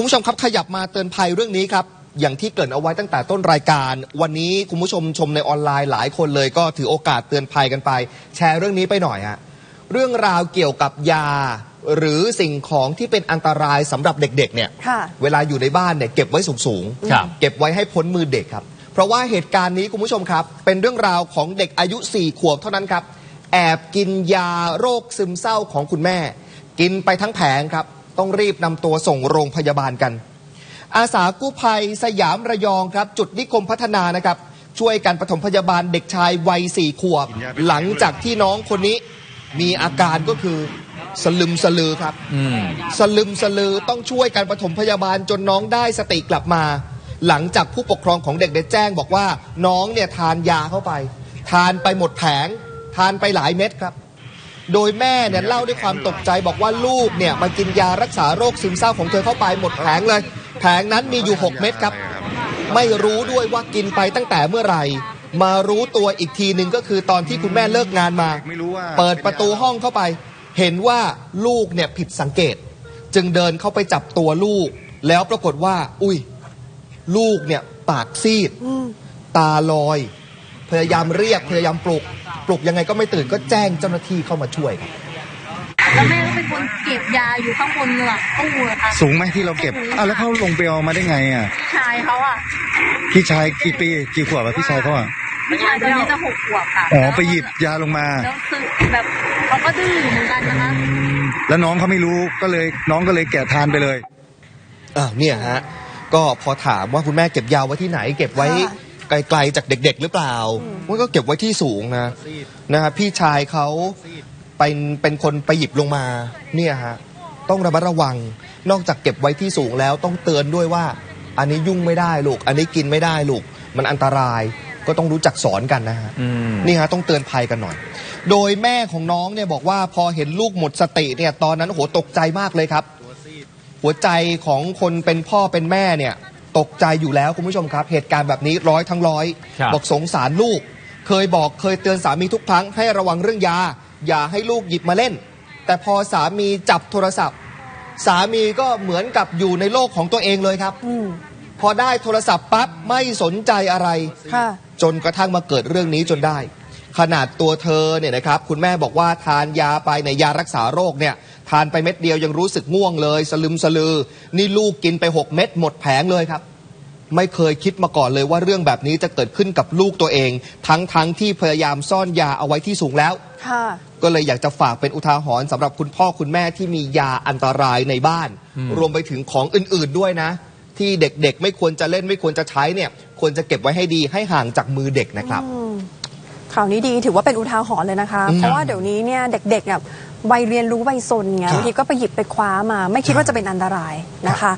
คุณผู้ชมครับขยับมาเตือนภัยเรื่องนี้ครับ อย่างที่เกริ่นเอาไว้ตั้งแต่ต้นรายการ วันนี้คุณผู้ชมชมในออนไลน์หลายคนเลยก็ถือโอกาสเตือนภัยกันไป แชร์เรื่องนี้ไปหน่อยฮะเรื่องราวเกี่ยวกับยา หรือสิ่งของที่เป็นอันตรายสำหรับเด็กๆเนี่ยค่ะ เวลาอยู่ในบ้านเนี่ยเก็บไว้สูงๆครับเก็บไว้ให้พ้นมือเด็กครับ เพราะว่าเหตุการณ์นี้คุณผู้ชมครับ เป็นเรื่องราวของเด็กอายุ 4 ขวบเท่านั้นครับ แอบกินยาโรคซึมเศร้าของคุณแม่ กินไปทั้งแผงครับ ต้องรีบนำตัวส่งโรงพยาบาลกัน อาสากู้ภัยสยามระยองครับ จุดนิคมพัฒนานะครับ ช่วยกันปฐมพยาบาลเด็กชายวัยสี่ขวบ หลังจากที่น้องคนนี้มีอาการก็คือสลึมสลือครับอืมสลึมสลือต้องช่วยการปฐมพยาบาลจนน้องได้สติกลับมา หลังจากผู้ปกครองของเด็กได้แจ้งบอกว่า น้องเนี่ยทานยาเข้าไป ทานไปหมดแผง ทานไปหลายเม็ดครับ โดยแม่เนี่ยเล่าด้วยความตกใจบอกว่าลูกเนี่ยมากินยารักษาโรคซึมเศร้าของเธอเข้าไปหมดแผงเลย แผงนั้นมีอยู่ 6 เม็ดครับ ไม่รู้ด้วยว่ากินไปตั้งแต่เมื่อไหร่ มารู้ตัวอีกทีหนึ่งก็คือตอนที่คุณแม่เลิกงานมาไม่รู้ว่าเปิดประตูห้องเข้าไป เห็นว่าลูกเนี่ยผิดสังเกต จึงเดินเข้าไปจับตัวลูก แล้วปรากฏว่า อุ้ย ลูกเนี่ยปากซีด ตาลอย พยายามเรียกพยายามปลุก ปลุกยังไงก็ไม่ตื่นก็แจ้งเจ้าหน้าที่เข้ามาช่วยครับแล้วแม่ก็เป็นคนเก็บยาอยู่ข้างบนหลังตู้อะค่ะสูงไหมที่เราเก็บอ้าวแล้วเขาลงไปเอามาได้ไงอะพี่ชายเขาอะพี่ชายกี่ปีกี่ขวบอะพี่ชายเขาอะพี่ชายตอนนี้จะหกขวบค่ะอ๋อไปหยิบยาลงมาแล้วคือแบบเขาก็ดื้อเหมือนกันนะคะแล้วน้องเขาไม่รู้ก็เลยน้องก็เลยแกะทานไปเลยอ้าวเนี่ยฮะก็พอถามว่าคุณแม่เก็บยาไว้ที่ไหน เก็บไว้ค่ะ ไกลๆจากเด็ก ๆ หรือเปล่ามันก็เก็บไว้ที่สูงนะนะครับพี่ชายเขาเป็นเป็นคนไปหยิบลงมาเนี่ยฮะต้องระมัดระวัง นอกจากเก็บไว้ที่สูงแล้วต้องเตือนด้วยว่า อันนี้ยุ่งไม่ได้ลูก อันนี้กินไม่ได้ลูก มันอันตรายก็ต้องรู้จักสอนกันนะฮะอืมนี่ฮะต้องเตือนภัยกันหน่อย โดยแม่ของน้องเนี่ยบอกว่าพอเห็นลูกหมดสติเนี่ยตอนนั้นโอ้โหตกใจมากเลยครับ หัวใจของคนเป็นพ่อเป็นแม่เนี่ย ตกใจอยู่แล้วคุณผู้ชมครับ เหตุการณ์แบบนี้ร้อยทั้งร้อย ครับบอกสงสารลูก เคยบอกเคยเตือนสามีทุกครั้งให้ระวังเรื่องยา อย่าให้ลูกหยิบมาเล่น แต่พอสามีจับโทรศัพท์ สามีก็เหมือนกับอยู่ในโลกของตัวเองเลยครับ อืมพอได้โทรศัพท์ปั๊บไม่สนใจอะไร ค่ะ จนกระทั่งมาเกิดเรื่องนี้จนได้ ขนาดตัวเธอเนี่ยนะครับคุณแม่บอกว่าทานยาไปในยยารักษาโรคเนี่ยทานไปเม็ดเดียวยังรู้สึกง่วงเลย สลึมสลือ นี่ลูกกินไป 6 เม็ดหมดแผงเลยครับ ไม่เคยคิดมาก่อนเลยว่าเรื่องแบบนี้จะเกิดขึ้นกับลูกตัวเอง ทั้งทั้งที่พยายามซ่อนยาเอาไว้ที่สูงแล้วค่ะก็เลยอยากจะฝากเป็นอุทาหรณ์สำหรับคุณพ่อคุณแม่ที่มียาอันตรายในบ้าน รวมไปถึงของอื่นๆด้วยนะ ที่เด็กๆ ไม่ควรจะเล่นไม่ควรจะใช้เนี่ยควรจะเก็บไว้ให้ดีให้ห่างจากมือเด็กนะครับ ข่าวนี้ดีถือว่าเป็นอุทาหรณ์เลยนะคะอืมเพราะว่าเดี๋ยวนี้เนี่ยเด็กๆเนี่ยวัยเรียนรู้วัยซนไงครับบางทีก็ไปหยิบไปคว้ามา ไม่คิดว่าจะเป็นอันตรายนะคะ